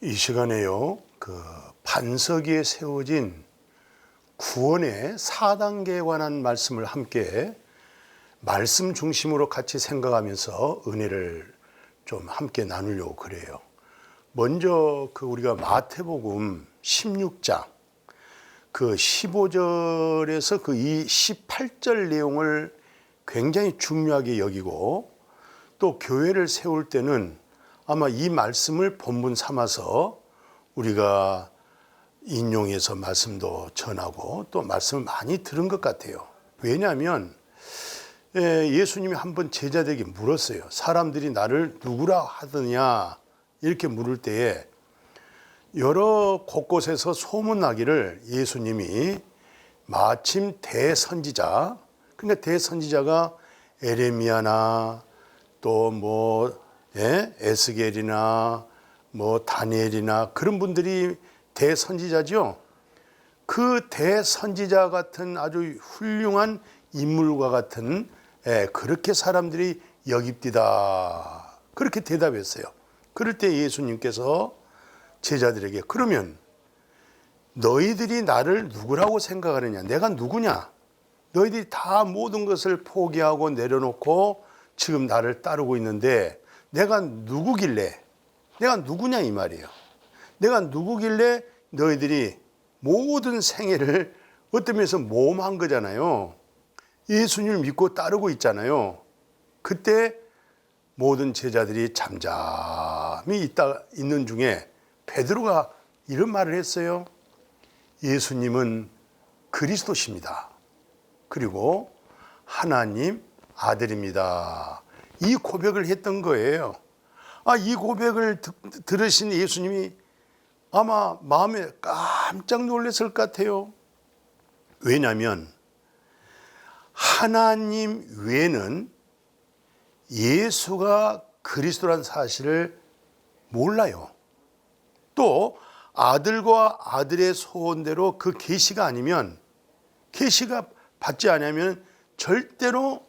이 시간에요, 그 반석에 세워진 구원의 4단계에 관한 말씀을 함께 말씀 중심으로 같이 생각하면서 은혜를 좀 함께 나누려고 그래요. 먼저 그 우리가 마태복음 16장 그 15절에서 그 이 18절 내용을 굉장히 중요하게 여기고 또 교회를 세울 때는 아마 이 말씀을 본문 삼아서 우리가 인용해서 말씀도 전하고 또 말씀을 많이 들은 것 같아요. 왜냐하면 예, 예수님이 한번 제자들에게 물었어요. 사람들이 나를 누구라 하더냐 이렇게 물을 때에 여러 곳곳에서 소문나기를 예수님이 마침 대선지자 그러니까 대선지자가 에레미야나 또 뭐 예? 에스겔이나 뭐 다니엘이나 그런 분들이 대선지자죠. 그 대선지자 같은 아주 훌륭한 인물과 같은 예, 그렇게 사람들이 여깁디다. 그렇게 대답했어요. 그럴 때 예수님께서 제자들에게 그러면 너희들이 나를 누구라고 생각하느냐? 내가 누구냐? 너희들이 다 모든 것을 포기하고 내려놓고 지금 나를 따르고 있는데 내가 누구길래 내가 누구냐 이 말이에요. 내가 누구길래 너희들이 모든 생애를 어떤 면에서 모험한 거잖아요. 예수님을 믿고 따르고 있잖아요. 그때 모든 제자들이 잠잠히 있다 있는 중에 베드로가 이런 말을 했어요. 예수님은 그리스도십니다. 그리고 하나님 아들입니다. 이 고백을 했던 거예요. 아, 이 고백을 듣, 들으신 예수님이 아마 마음에 깜짝 놀랐을 것 같아요. 왜냐하면 하나님 외에는 예수가 그리스도란 사실을 몰라요. 또 아들과 아들의 소원대로 그 계시가 아니면 계시가 받지 않으면 절대로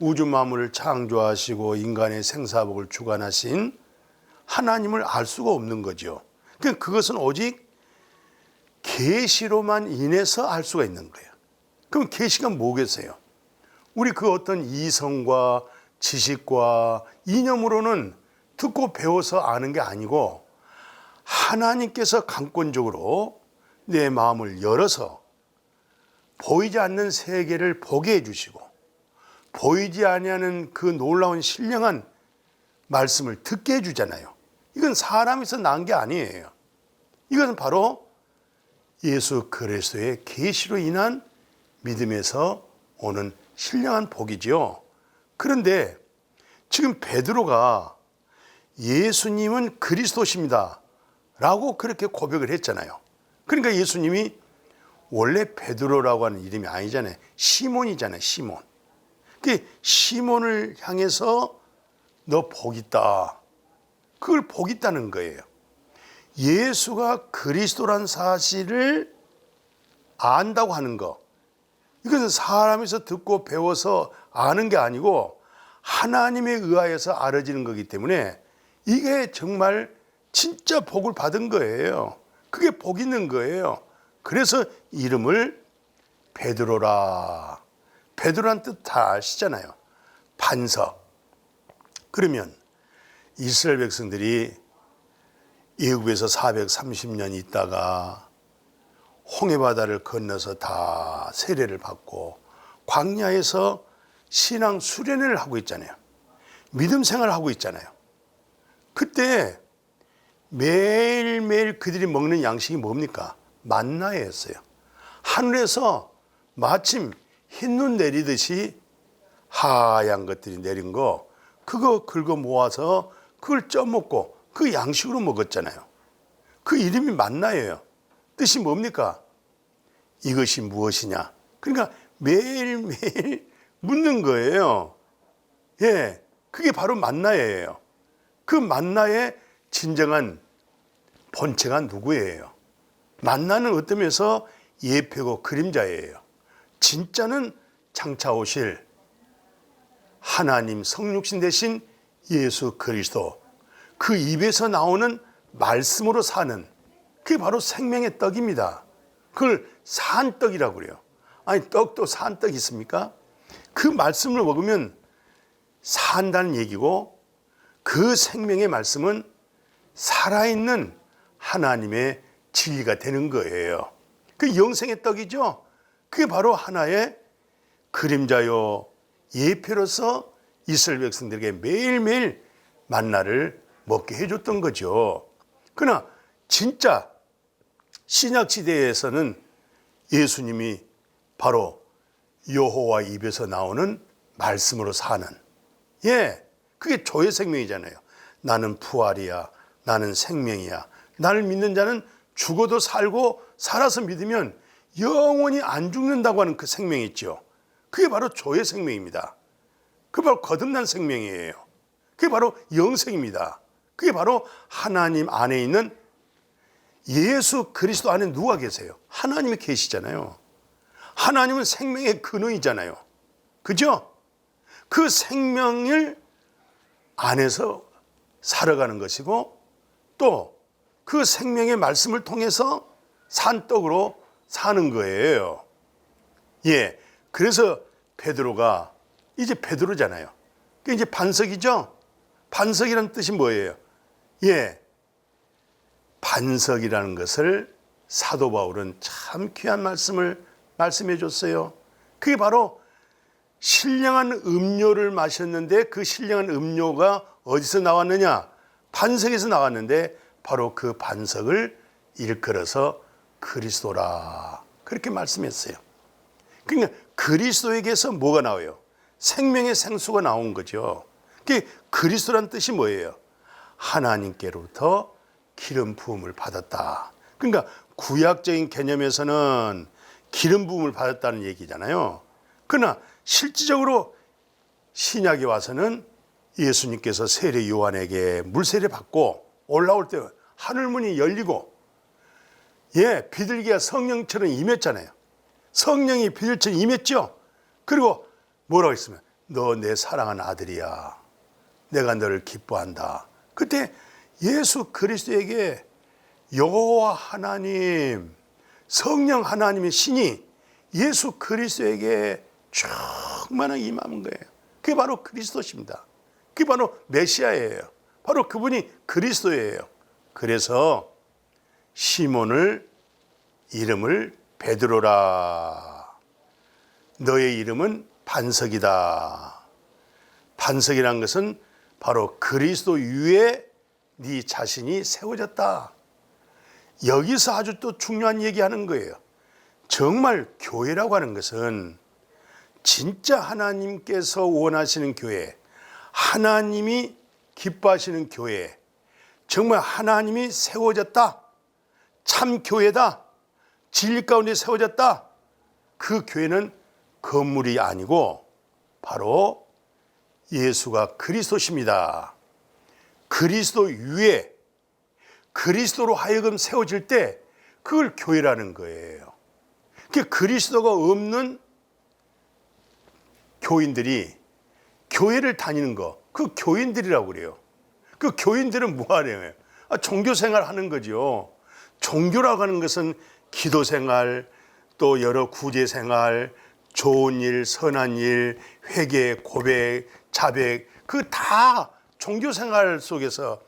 우주 만물을 창조하시고 인간의 생사복을 주관하신 하나님을 알 수가 없는 거죠. 그러니까 그것은 오직 계시로만 인해서 알 수가 있는 거예요. 그럼 계시가 뭐겠어요? 우리 그 어떤 이성과 지식과 이념으로는 듣고 배워서 아는 게 아니고 하나님께서 강권적으로 내 마음을 열어서 보이지 않는 세계를 보게 해주시고 보이지 아니하는 그 놀라운 신령한 말씀을 듣게 해주잖아요. 이건 사람에서 난 게 아니에요. 이것은 바로 예수 그리스도의 계시로 인한 믿음에서 오는 신령한 복이지요. 그런데 지금 베드로가 예수님은 그리스도십니다. 라고 그렇게 고백을 했잖아요. 그러니까 예수님이 원래 베드로라고 하는 이름이 아니잖아요. 시몬이잖아요. 시몬. 그 시몬을 향해서 너 복 있다. 그걸 복 있다는 거예요. 예수가 그리스도란 사실을 안다고 하는 거. 이것은 사람에서 듣고 배워서 아는 게 아니고 하나님에 의하여서 알아지는 거기 때문에 이게 정말 진짜 복을 받은 거예요. 그게 복 있는 거예요. 그래서 이름을 베드로라. 베드로란 뜻 다 아시잖아요. 반석. 그러면 이스라엘 백성들이 애굽에서 430년 있다가 홍해 바다를 건너서 다 세례를 받고 광야에서 신앙 수련회를 하고 있잖아요. 믿음 생활을 하고 있잖아요. 그때 매일매일 그들이 먹는 양식이 뭡니까? 만나였어요. 하늘에서 마침 흰눈 내리듯이 하얀 것들이 내린 거 그거 긁어 모아서 그걸 쪄먹고 그 양식으로 먹었잖아요. 그 이름이 만나예요. 뜻이 뭡니까? 이것이 무엇이냐? 그러니까 매일매일 묻는 거예요. 예. 그게 바로 만나예요. 그 만나의 진정한 본체가 누구예요? 만나는 어떤 면에서 예표고 그림자예요. 진짜는 장차 오실 하나님 성육신 대신 예수 그리스도 그 입에서 나오는 말씀으로 사는 그게 바로 생명의 떡입니다. 그걸 산떡이라고 그래요. 아니 떡도 산떡 있습니까? 그 말씀을 먹으면 산다는 얘기고 그 생명의 말씀은 살아있는 하나님의 진리가 되는 거예요. 그 영생의 떡이죠. 그게 바로 하나의 그림자요 예표로서 이스라엘 백성들에게 매일매일 만나를 먹게 해줬던 거죠. 그러나 진짜 신약 시대에서는 예수님이 바로 여호와 입에서 나오는 말씀으로 사는 예, 그게 조의 생명이잖아요. 나는 부활이야. 나는 생명이야. 나를 믿는 자는 죽어도 살고 살아서 믿으면 영원히 안 죽는다고 하는 그 생명이 있죠. 그게 바로 조의 생명입니다. 그게 바로 거듭난 생명이에요. 그게 바로 영생입니다. 그게 바로 하나님 안에 있는 예수 그리스도 안에 누가 계세요? 하나님이 계시잖아요. 하나님은 생명의 근원이잖아요. 그죠? 그 생명을 안에서 살아가는 것이고 또 그 생명의 말씀을 통해서 산떡으로 사는 거예요. 예. 그래서 베드로가 이제 베드로잖아요. 그 이제 반석이죠? 반석이라는 뜻이 뭐예요? 예. 반석이라는 것을 사도 바울은 참 귀한 말씀을 말씀해 줬어요. 그게 바로 신령한 음료를 마셨는데 그 신령한 음료가 어디서 나왔느냐? 반석에서 나왔는데 바로 그 반석을 일컬어서 그리스도라. 그렇게 말씀했어요. 그러니까 그리스도에게서 뭐가 나와요? 생명의 생수가 나온 거죠. 그리스도란 뜻이 뭐예요? 하나님께로부터 기름 부음을 받았다. 그러니까 구약적인 개념에서는 기름 부음을 받았다는 얘기잖아요. 그러나 실질적으로 신약에 와서는 예수님께서 세례 요한에게 물세례 받고 올라올 때 하늘문이 열리고 예, 비둘기가 성령처럼 임했잖아요. 성령이 비둘처럼 임했죠. 그리고 뭐라고 했으면 너 내 사랑하는 아들이야. 내가 너를 기뻐한다. 그때 예수 그리스도에게 여호와 하나님 성령 하나님의 신이 예수 그리스도에게 충만하게 임하는 거예요. 그게 바로 그리스도십니다. 그게 바로 메시아예요. 바로 그분이 그리스도예요. 그래서 시몬을 이름을 베드로라. 너의 이름은 반석이다. 반석이란 것은 바로 그리스도 위에 네 자신이 세워졌다. 여기서 아주 또 중요한 얘기하는 거예요. 정말 교회라고 하는 것은 진짜 하나님께서 원하시는 교회, 하나님이 기뻐하시는 교회, 정말 하나님이 세워졌다. 참 교회다. 진리 가운데 세워졌다. 그 교회는 건물이 아니고 바로 예수가 그리스도십니다. 그리스도 위에 그리스도로 하여금 세워질 때 그걸 교회라는 거예요. 그 그리스도가 없는 교인들이 교회를 다니는 거, 그 교인들이라고 그래요. 그 교인들은 뭐 하래요? 아, 종교 생활 하는 거죠. 종교라고 하는 것은 기도 생활, 또 여러 구제 생활, 좋은 일, 선한 일, 회개, 고백, 자백, 그 다 종교 생활 속에서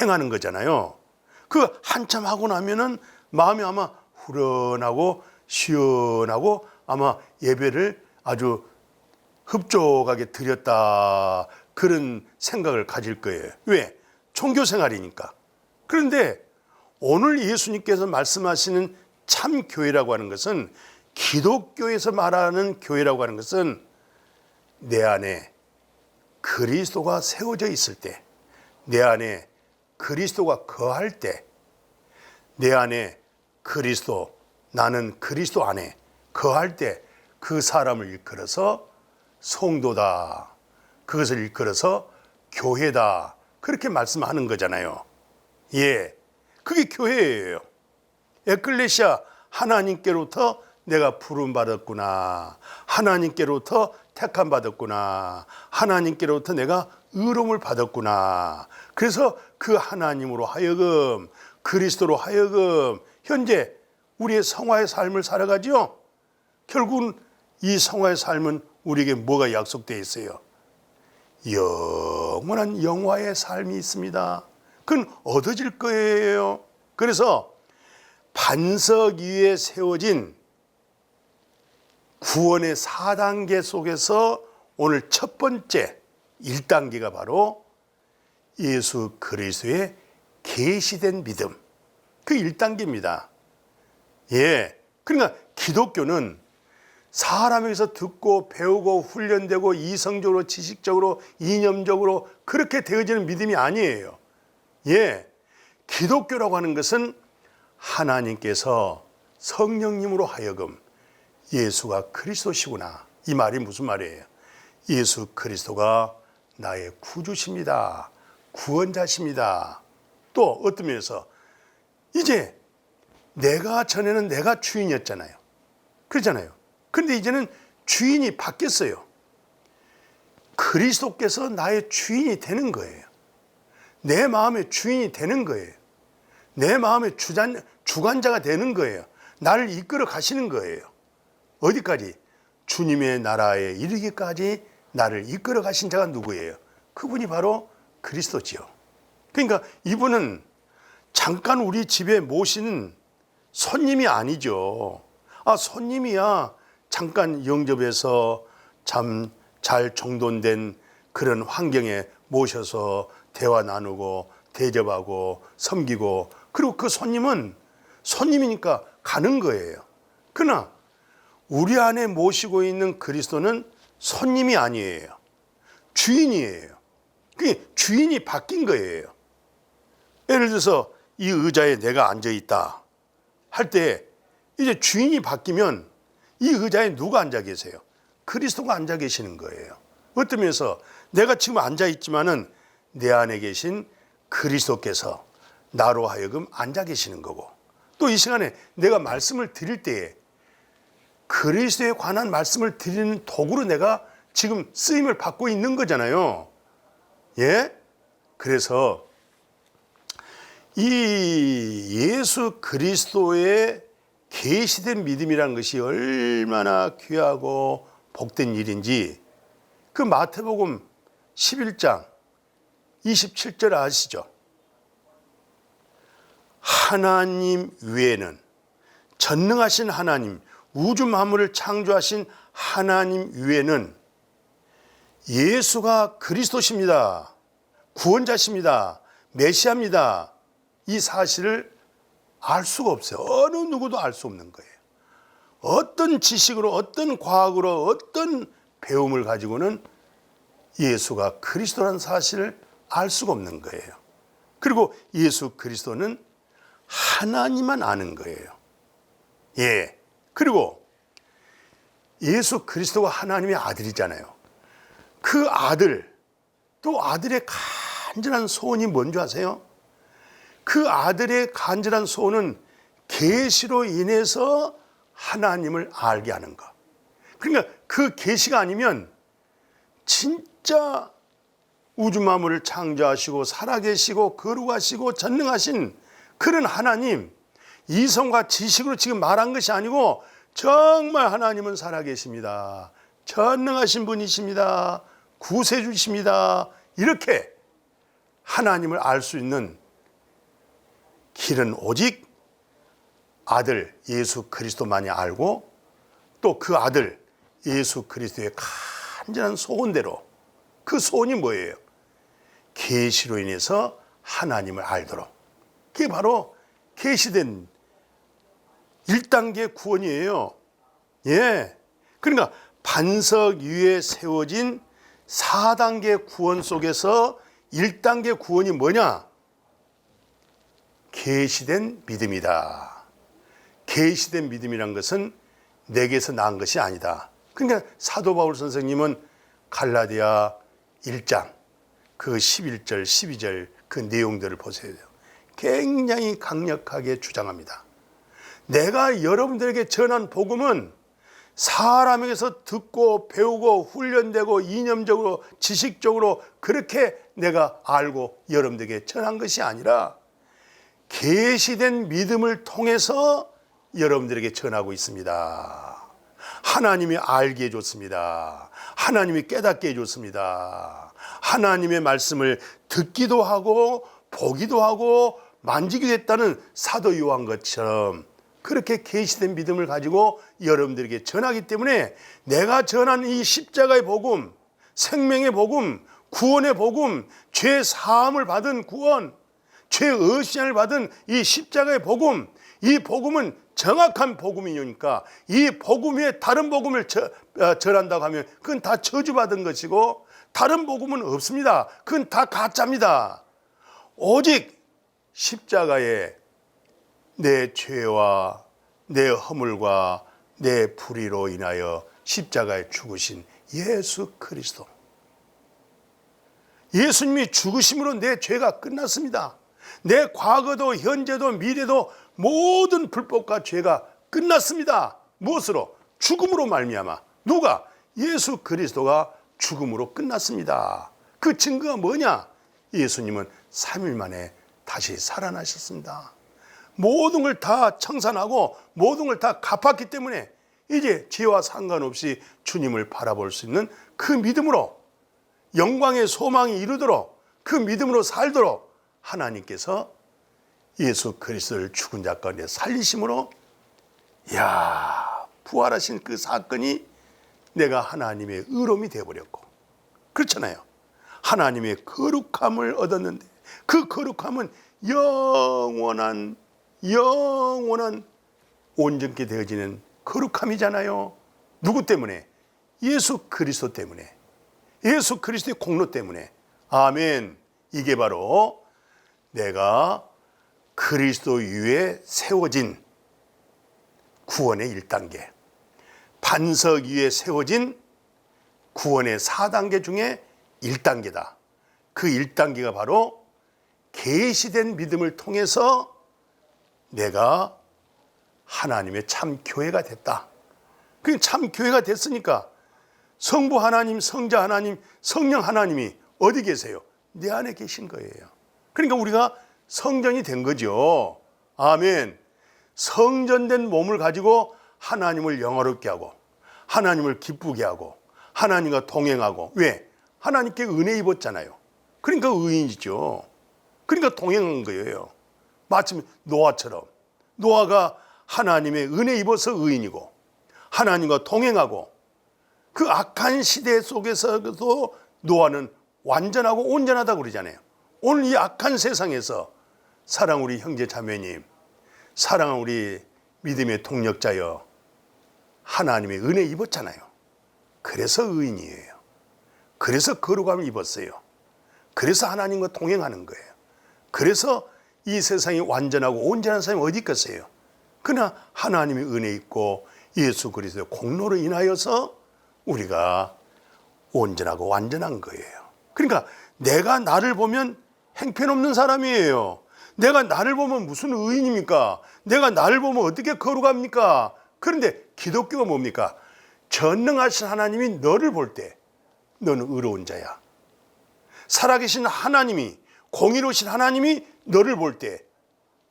행하는 거잖아요. 그 한참 하고 나면은 마음이 아마 후련하고 시원하고 아마 예배를 아주 흡족하게 드렸다 그런 생각을 가질 거예요. 왜? 종교 생활이니까. 그런데 오늘 예수님께서 말씀하시는 참 교회라고 하는 것은 기독교에서 말하는 교회라고 하는 것은 내 안에 그리스도가 세워져 있을 때, 내 안에 그리스도가 거할 때, 내 안에 그리스도, 나는 그리스도 안에 거할 때 그 사람을 일컬어서 성도다. 그것을 일컬어서 교회다. 그렇게 말씀하는 거잖아요. 예. 그게 교회예요. 에클레시아 하나님께로부터 내가 부름 받았구나. 하나님께로부터 택함 받았구나. 하나님께로부터 내가 의로움을 받았구나. 그래서 그 하나님으로 하여금 그리스도로 하여금 현재 우리의 성화의 삶을 살아가지요. 결국은 이 성화의 삶은 우리에게 뭐가 약속되어 있어요? 영원한 영화의 삶이 있습니다. 그건 얻어질 거예요. 그래서 반석 위에 세워진 구원의 4단계 속에서 오늘 첫 번째 1단계가 바로 예수 그리스도의 계시된 믿음. 그 1단계입니다. 예. 그러니까 기독교는 사람에게서 듣고 배우고 훈련되고 이성적으로 지식적으로 이념적으로 그렇게 되어지는 믿음이 아니에요. 예. 기독교라고 하는 것은 하나님께서 성령님으로 하여금 예수가 그리스도시구나. 이 말이 무슨 말이에요? 예수 그리스도가 나의 구주십니다. 구원자십니다. 또 어떤 면에서 이제 내가 전에는 내가 주인이었잖아요. 그렇잖아요. 그런데 이제는 주인이 바뀌었어요. 그리스도께서 나의 주인이 되는 거예요. 내 마음의 주인이 되는 거예요. 내 마음의 주관, 주관자가 되는 거예요. 나를 이끌어 가시는 거예요. 어디까지? 주님의 나라에 이르기까지 나를 이끌어 가신 자가 누구예요? 그분이 바로 그리스도지요. 그러니까 이분은 잠깐 우리 집에 모시는 손님이 아니죠. 아, 손님이야. 잠깐 영접해서 참 잘 정돈된 그런 환경에 모셔서 대화 나누고 대접하고 섬기고 그리고 그 손님은 손님이니까 가는 거예요. 그러나 우리 안에 모시고 있는 그리스도는 손님이 아니에요. 주인이에요. 그 주인이 바뀐 거예요. 예를 들어서 이 의자에 내가 앉아 있다 할 때 이제 주인이 바뀌면 이 의자에 누가 앉아 계세요? 그리스도가 앉아 계시는 거예요. 어떤 면에서 내가 지금 앉아 있지만은 내 안에 계신 그리스도께서 나로 하여금 앉아 계시는 거고 또 이 시간에 내가 말씀을 드릴 때에 그리스도에 관한 말씀을 드리는 도구로 내가 지금 쓰임을 받고 있는 거잖아요. 예? 그래서 이 예수 그리스도의 계시된 믿음이라는 것이 얼마나 귀하고 복된 일인지 그 마태복음 11장 27절 아시죠? 하나님 외에는 전능하신 하나님, 우주 만물을 창조하신 하나님 외에는 예수가 그리스도십니다. 구원자십니다. 메시아입니다. 이 사실을 알 수가 없어요. 어느 누구도 알 수 없는 거예요. 어떤 지식으로, 어떤 과학으로, 어떤 배움을 가지고는 예수가 그리스도라는 사실을 알 수가 없는 거예요. 그리고 예수 그리스도는 하나님만 아는 거예요. 예. 그리고 예수 그리스도가 하나님의 아들이잖아요. 그 아들, 또 아들의 간절한 소원이 뭔지 아세요? 그 아들의 간절한 소원은 계시로 인해서 하나님을 알게 하는 것. 그러니까 그 계시가 아니면 진짜 우주 만물을 창조하시고 살아계시고 거룩하시고 전능하신 그런 하나님 이성과 지식으로 지금 말한 것이 아니고 정말 하나님은 살아계십니다. 전능하신 분이십니다. 구세주십니다. 이렇게 하나님을 알 수 있는 길은 오직 아들 예수 그리스도만이 알고 또 그 아들 예수 그리스도의 간절한 소원대로 그 소원이 뭐예요? 계시로 인해서 하나님을 알도록 그게 바로 계시된 1단계 구원이에요. 예. 그러니까 반석 위에 세워진 4단계 구원 속에서 1단계 구원이 뭐냐? 계시된 믿음이다. 계시된 믿음이란 것은 내게서 난 것이 아니다. 그러니까 사도 바울 선생님은 갈라디아 1장 그 11절, 12절 그 내용들을 보세요. 굉장히 강력하게 주장합니다. 내가 여러분들에게 전한 복음은 사람에게서 듣고 배우고 훈련되고 이념적으로 지식적으로 그렇게 내가 알고 여러분들에게 전한 것이 아니라 계시된 믿음을 통해서 여러분들에게 전하고 있습니다. 하나님이 알게 해줬습니다. 하나님이 깨닫게 해줬습니다. 하나님의 말씀을 듣기도 하고 보기도 하고 만지기도 했다는 사도 요한 것처럼 그렇게 계시된 믿음을 가지고 여러분들에게 전하기 때문에 내가 전한 이 십자가의 복음, 생명의 복음, 구원의 복음, 죄 사함을 받은 구원, 죄 의심을 받은 이 십자가의 복음, 이 복음은 정확한 복음이니까 이 복음 위에 다른 복음을 저, 어, 전한다고 하면 그건 다 저주받은 것이고 다른 복음은 없습니다. 그건 다 가짜입니다. 오직 십자가에 내 죄와 내 허물과 내 불의로 인하여 십자가에 죽으신 예수 그리스도. 예수님이 죽으심으로 내 죄가 끝났습니다. 내 과거도 현재도 미래도 모든 불법과 죄가 끝났습니다. 무엇으로? 죽음으로 말미암아. 누가? 예수 그리스도가 죽음으로 끝났습니다. 그 증거가 뭐냐? 예수님은 3일 만에 다시 살아나셨습니다. 모든 걸 다 청산하고 모든 걸 다 갚았기 때문에 이제 죄와 상관없이 주님을 바라볼 수 있는 그 믿음으로 영광의 소망이 이루도록 그 믿음으로 살도록 하나님께서 예수 그리스도를 죽은 자 가운데 살리심으로 야 부활하신 그 사건이 내가 하나님의 의로움이 되어버렸고 그렇잖아요. 하나님의 거룩함을 얻었는데 그 거룩함은 영원한 영원한 온전케 되어지는 거룩함이잖아요. 누구 때문에? 예수 그리스도 때문에. 예수 그리스도의 공로 때문에. 아멘. 이게 바로 내가 그리스도 위에 세워진 구원의 1단계. 반석 위에 세워진 구원의 4단계 중에 1단계다. 그 1단계가 바로 계시된 믿음을 통해서 내가 하나님의 참 교회가 됐다. 그 참 교회가 됐으니까 성부 하나님, 성자 하나님, 성령 하나님이 어디 계세요? 내 안에 계신 거예요. 그러니까 우리가 성전이 된 거죠. 아멘. 성전된 몸을 가지고 하나님을 영화롭게 하고 하나님을 기쁘게 하고 하나님과 동행하고 왜? 하나님께 은혜 입었잖아요. 그러니까 의인이죠. 그러니까 동행한 거예요. 마침 노아처럼 노아가 하나님의 은혜 입어서 의인이고 하나님과 동행하고 그 악한 시대 속에서도 노아는 완전하고 온전하다고 그러잖아요. 오늘 이 악한 세상에서 사랑 우리 형제 자매님, 사랑한 우리 믿음의 동력자여 하나님의 은혜 입었잖아요. 그래서 의인이에요. 그래서 거룩함을 입었어요. 그래서 하나님과 동행하는 거예요. 그래서 이 세상이 완전하고 온전한 사람이 어디 있겠어요? 그러나 하나님의 은혜 있고 예수 그리스도의 공로로 인하여서 우리가 온전하고 완전한 거예요. 그러니까 내가 나를 보면 행편없는 사람이에요. 내가 나를 보면 무슨 의인입니까? 내가 나를 보면 어떻게 거룩합니까? 그런데 기독교가 뭡니까? 전능하신 하나님이 너를 볼 때 너는 의로운 자야. 살아계신 하나님이 공의로우신 하나님이 너를 볼 때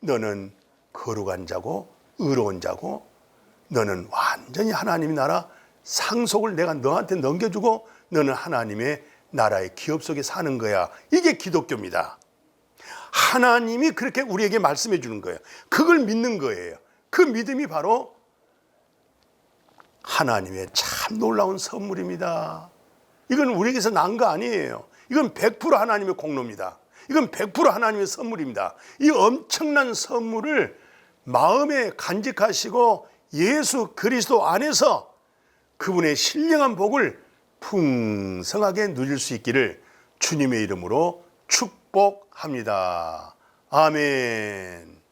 너는 거룩한 자고 의로운 자고 너는 완전히 하나님의 나라 상속을 내가 너한테 넘겨주고 너는 하나님의 나라의 기업 속에 사는 거야. 이게 기독교입니다. 하나님이 그렇게 우리에게 말씀해 주는 거예요. 그걸 믿는 거예요. 그 믿음이 바로 하나님의 참 놀라운 선물입니다. 이건 우리에게서 난 거 아니에요. 이건 100% 하나님의 공로입니다. 이건 100% 하나님의 선물입니다. 이 엄청난 선물을 마음에 간직하시고 예수 그리스도 안에서 그분의 신령한 복을 풍성하게 누릴 수 있기를 주님의 이름으로 축복합니다. 아멘.